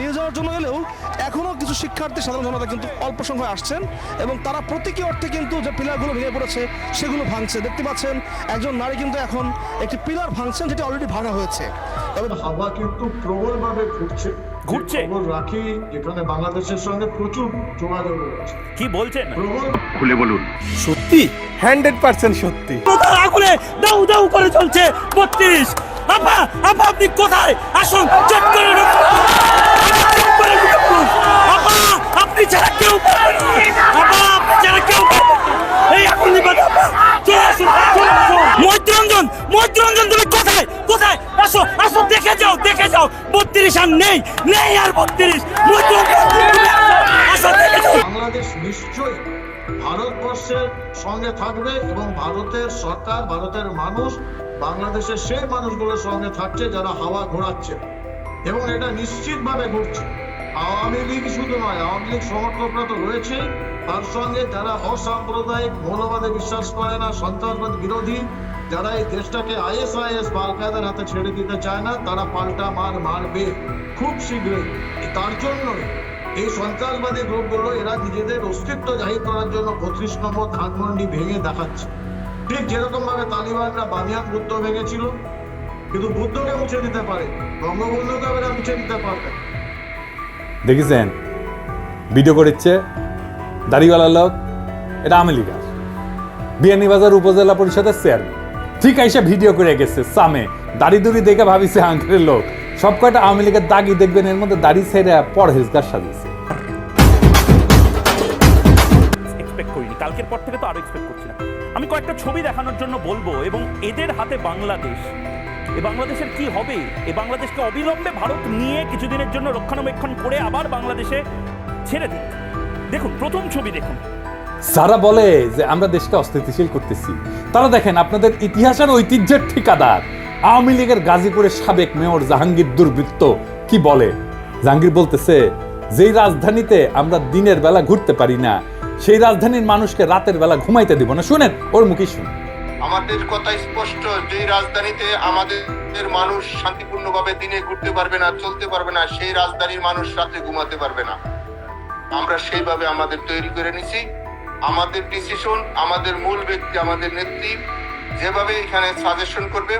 নিয়ে যাওয়ার জন্য গেলেও এখনও কিছু শিক্ষার্থী সাধারণ জনতা কিন্তু অল্প সংখ্যায় আসছেন এবং তারা প্রতীকী অর্থে কিন্তু যে পিলারগুলো ভেঙে পড়েছে সেগুলো ভাঙছে। দেখতে পাচ্ছেন একজন নারী কিন্তু এখন একটি পিলার ভাঙছেন যেটি অলরেডি ভাঙা হয়েছে। তবে হাওয়া কিন্তু প্রবলভাবে ঘুরছে। ঘুরছে? রাখি যেখানে বাংলাদেশের সঙ্গে প্রচুর যোগাযোগ রয়েছে। কি বলছেন? প্রবল সত্যি? হান্ড্রেড পার্সেন্ট সত্যি। আগুনে দাউ দাউ করে চলছে বত্রিশ। আপা আপা আপনি কোথায়? আসুন চট করে মৈত্রঞ্জন তুমি কোথায়? কোথায়? আসো আসো, দেখে যাও দেখে যাও। বত্রিশ আর নেই নেই আর বত্রিশ। বাংলাদেশ নিশ্চয়ই ভারতবর্ষের সঙ্গে থাকবে এবং ভারতের সরকার, ভারতের মানুষ, বাংলাদেশের সেই মানুষগুলোর সঙ্গে থাকছে যারা হাওয়া ঘোরাচ্ছে। এবং এটা নিশ্চিতভাবে ঘুরছে আওয়ামী লীগ শুধু নয়, আওয়ামী লীগ সমর্থকরা তো রয়েছেই তার সঙ্গে যারা অসাম্প্রদায়িক মৌলবাদে বিশ্বাস করে না, সন্ত্রাসবাদ বিরোধী যারা এই দেশটাকে আইএসআইএস বা আল কায়দার হাতে ছেড়ে দিতে চায় না, তারা পাল্টা মার মারবে খুব শীঘ্রই। তার জন্যই এই সন্ত্রাসবাদী গ্রুপগুলো, এরা নিজেদের অস্তিত্ব জাহির করার জন্য বত্রিশ নম্বর ধানমন্ডি ভেঙে দেখাচ্ছে। ঠিক যেরকম ভাবে তালিবানরা বানিয়ান বুদ্ধ ভেঙেছিল, কিন্তু বুদ্ধকে মুছে দিতে পারে বঙ্গবন্ধুকে এরা মুছে দিতে পারবে। দেখেছেন? ভিডিও করেছে দাড়িওয়ালা লোক, এটা আমেরিকা বিয়ানীবাজার উপজেলা পরিষদের চেয়ারম্যান ঠিক আইসা ভিডিও করে গেছে সামে। দাড়ি দুড়ি দেখে ভাবিছে আঙ্কেলের লোক। সব কয়টা আওয়ামী লীগের দাগি দেখবেন এর মধ্যে দাড়ি ছেড়ে পরহেজগার সাজিয়েছে। এক্সপেক্ট করিনি। কালকের পর থেকে তো আরও এক্সপেক্ট করছি না আমি কয়েকটা ছবি দেখানোর জন্য বলব এবং এদের হাতে বাংলাদেশ। এ বাংলাদেশের কি হবে? এ বাংলাদেশকে অবিলম্বে ভারত নিয়ে কিছুদিনের জন্য রক্ষণাবেক্ষণ করে আবার বাংলাদেশে ছেড়ে দিন দেখুন প্রথম ছবি দেখুন। যারা বলে যে আমরা দেশকে অস্থিতিশীল করতেছি তারা দেখেন, আপনাদের ইতিহাস আর ঐতিহ্যের ঠিকাদার। আওয়ামী লীগের গাজীপুরের সাবেক মেয়র জাহাঙ্গীর দুর্বৃত্ত কি বলে? জাহাঙ্গীর বলতেছে, যেই রাজধানীতে আমরা দিনের বেলা ঘুরতে পারি না, সেই রাজধানীর মানুষকে রাতের বেলা ঘুমাইতে দিব না। শুনেন, ওর মুখেই শুনুন। আমাদের কথা স্পষ্ট যে রাজধানীতে আমাদের মানুষ শান্তিপূর্ণভাবে দিনে ঘুরতে পারবে না, চলতে পারবে না, সেই রাজধানীর মানুষ রাতে ঘুমাতে পারবে না। আমরা সেইভাবে আমাদের তৈরি করে নিছি। আমাদের ডিসিশন আমাদের মূল ব্যক্তি আমাদের নেত্রী যেভাবে এখানে সাজেশন করবে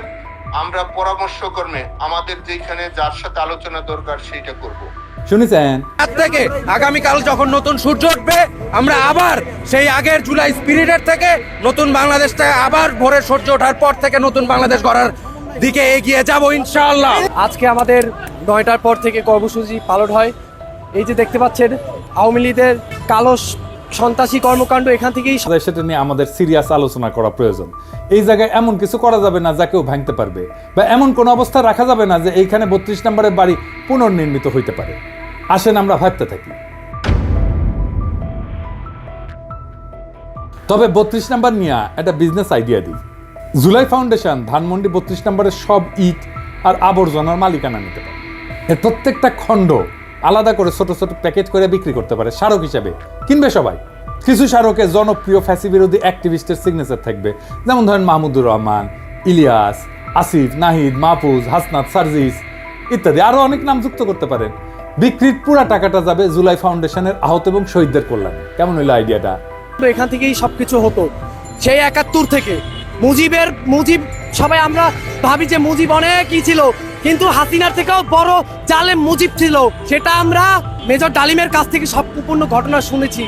আমরা পরামর্শ কর্মে আমাদের যেখানে যার সাথে আলোচনা দরকার সেইটা করব। শুনেছেন? আজ থেকে আগামীকাল যখন নতুন সূর্য উঠবে আমরা আবার সেই আগের জুলাই স্পিরিটের থেকে নতুন বাংলাদেশটা আবার ভোরে সূর্য ওঠার পর থেকে নতুন বাংলাদেশ গড়ার দিকে এগিয়ে যাব ইনশাআল্লাহ। আজকে আমাদের নয়টার পর থেকে কর্মসূচি পালন হয়। এই যে দেখতে পাচ্ছেন আওয়ামী লীগের কালো সন্ত্রাসী কর্মকাণ্ড এখান থেকেই তাদের সেটা নিয়ে আমাদের সিরিয়াস আলোচনা করা প্রয়োজন। এই জায়গায় এমন কিছু করা যাবে না যা কেউ ভাঙতে পারবে বা এমন কোনো অবস্থা রাখা যাবে না যে এইখানে বত্রিশ নম্বরের বাড়ি পুনর্নির্মিত হইতে পারে। আসেন আমরা ভাবতে থাকি। তবে বত্রিশ নাম্বার নিয়ে একটা বিজনেস আইডিয়া দিই। জুলাই ফাউন্ডেশন ধানমন্ডি বত্রিশ নম্বরের সব ইট আর আবর্জনার মালিকানা নিতে পারে। এর প্রত্যেকটা খণ্ড আলাদা করে ছোট ছোট প্যাকেট করে বিক্রি করতে পারে, স্মারক হিসাবে। কিনবে সবাই। কিছু স্মারকে জনপ্রিয় ফ্যাসি বিরোধী অ্যাক্টিভিস্টের সিগনেচার থাকবে। যেমন ধরেন মাহমুদুর রহমান, ইলিয়াস, আসিফ, নাহিদ, মাহফুজ, হাসনাত, সার্জিস ইত্যাদি। আরও অনেক নাম যুক্ত করতে পারেন। বিক্রির পুরা টাকাটা যাবে জুলাই ফাউন্ডেশনের আহত এবং শহীদদের কল্যাণে। কেমন হইল আইডিয়াটা এখান থেকেই সবকিছু হতো। সেই একাত্তর থেকে মুজিবের মুজিব, সবাই আমরা ভাবি যে মুজিব অনেকই ছিল, কিন্তু হাসিনার থেকেও বড় জালেম মুজিব ছিল। সেটা আমরা মেজর ডালিমের কাছ থেকে সম্পূর্ণ ঘটনা শুনেছি।